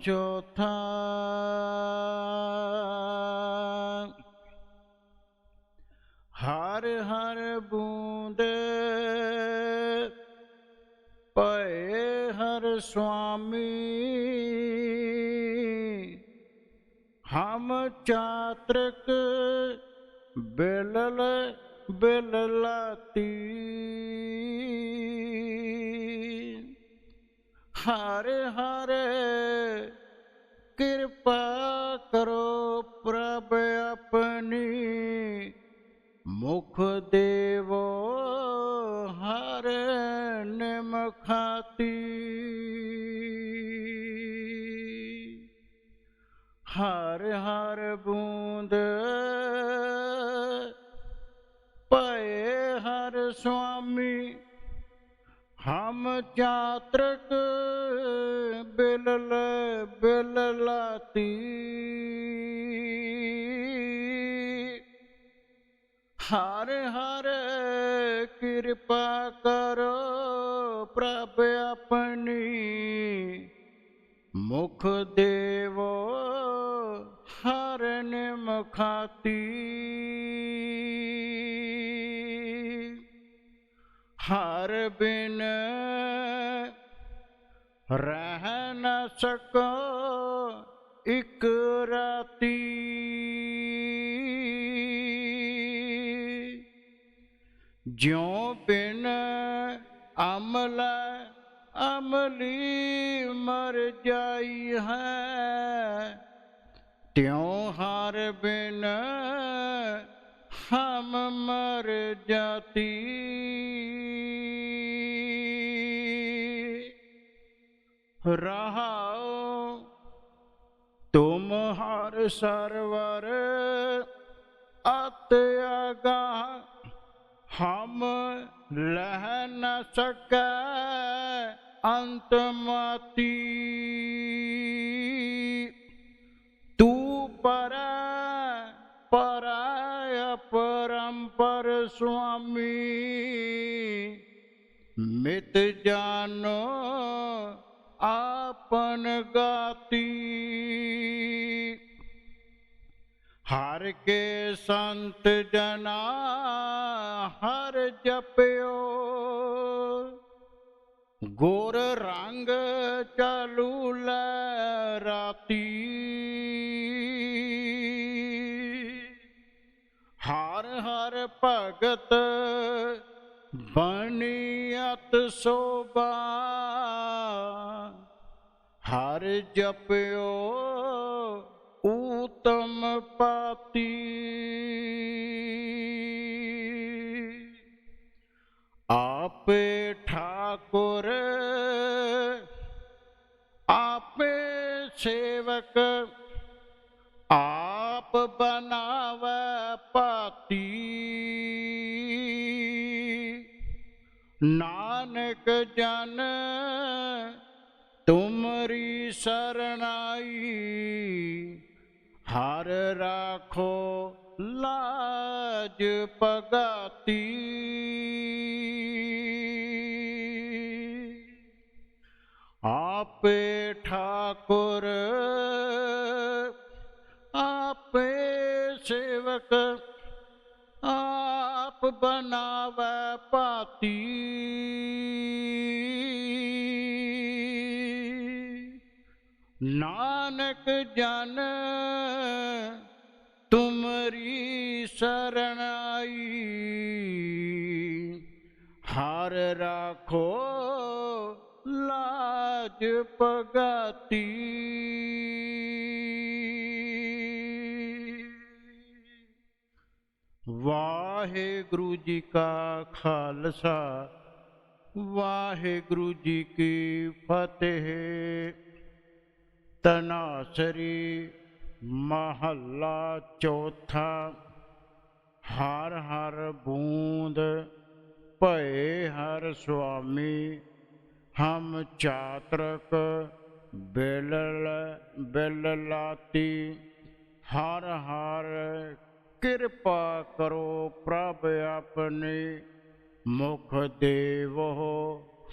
ਚੌਥਾ ਹਰ ਹਰ ਬੂੰਦ ਪਏ ਹਰ ਸੁਆਮੀ ਹਮ ਚਾਤ੍ਰਿਕ ਬਿਲਲ ਬਿਲਲਾਤੀ ਹਰ ਹਰ ਕਿਰਪਾ ਕਰੋ ਪ੍ਰਭ ਆਪਣੀ। ਮੁਖ ਦੇਵੋ ਹਰ ਨਿਮਖਾਤੀ ਹਰ ਹਰ ਬੂੰਦ ਪਏ ਹਰ ਸੁਆਮੀ। ਹਮ ਚਾਤ੍ਰਿਕ ਬਿਲਲ ਬਿਲਲਾਤੀ। ਹਰ ਹਰ ਕਿਰਪਾ ਕਰੋ ਪ੍ਰਭ ਆਪਣੀ। ਮੁਖ ਦੇਵੋ ਹਰ ਨਿਮਖਾਤੀ ਹਰ ਬਿਨ ਰਹਿ ਨ ਸਕੋ ਇਕ ਰਾਤੀ। ਜਿਉ ਬਿਨ ਅਮਲ ਅਮਲੀ ਮਰ ਜਾਈ ਹੈ, ਤਿਉ ਹਰ ਬਿਨ ਹਮ ਮਰ ਜਾਤੀ। ਰਹਾਉ ਤੁਮ ਹਰ ਸਰਵਰ ਅਤ ਅਗਾ। ਹਮ ਲਹ ਨ ਸਕੈ ਅੰਤ ਮਾਤੀ ਤੂੰ ਪਰ ਪਰ ਪਰੰਪਰ ਸੁਆਮੀ। ਮਿਤ ਜਾਨੋ ਆਪਨ ਗਾਤੀ। ਹਰ ਕੇ ਸੰਤ ਜਨਾ, ਹਰ ਜਪਿਓ। ਗੁਰ ਰੰਗ ਚਾਲੂ ਲੈ ਰਾਤੀ। ਹਰ ਹਰ ਭਗਤ ਬਨੀਅਤ ਸੋਭਾ। ਹਰ ਜਪਿਓ ਊਤਮ ਪਾਤੀ ਆਪੇ ਠਾਕੁਰ ਆਪੇ ਸੇਵਕ ਆਪ ਬਨਾਵੈ ਪਾਤੀ ਨਾਨਕ ਜਨ ਤੁਮਰੀ ਸਰਣਾਈ ਹਰ ਰਾਖੋ ਲਾਜ ਪਗਾਤੀ ਆਪੇ ਠਾਕੁਰ ਆਪੇ ਸੇਵਕ ਆਪ ਬਨਾਵੈ ਪਾਤੀ ਨਾਨਕ ਜਨ ਤੁਮਰੀ ਸਰਣਾਈ ਹਰ ਰਾਖੋ ਲਾਜ ਪਗਾਤੀ ਵਾਹਿਗੁਰੂ ਜੀ ਕਾ ਖਾਲਸਾ ਵਾਹਿਗੁਰੂ ਜੀ ਕੀ ਫਤਿਹ ਤਨਾਸਰੀ ਮਹੱਲਾ ਚੌਥਾ। ਹਰ ਹਰ ਬੂੰਦ ਭਏ ਹਰ ਸੁਆਮੀ, ਹਮ ਚਾਤਰਕ ਬਿਲਲ ਬਲਲਾਤੀ। ਹਰ ਹਰ ਕਿਰਪਾ ਕਰੋ ਪ੍ਰਭ ਆਪਣੀ, ਮੁਖ ਦੇਵੋ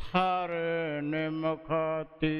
हरण मुखती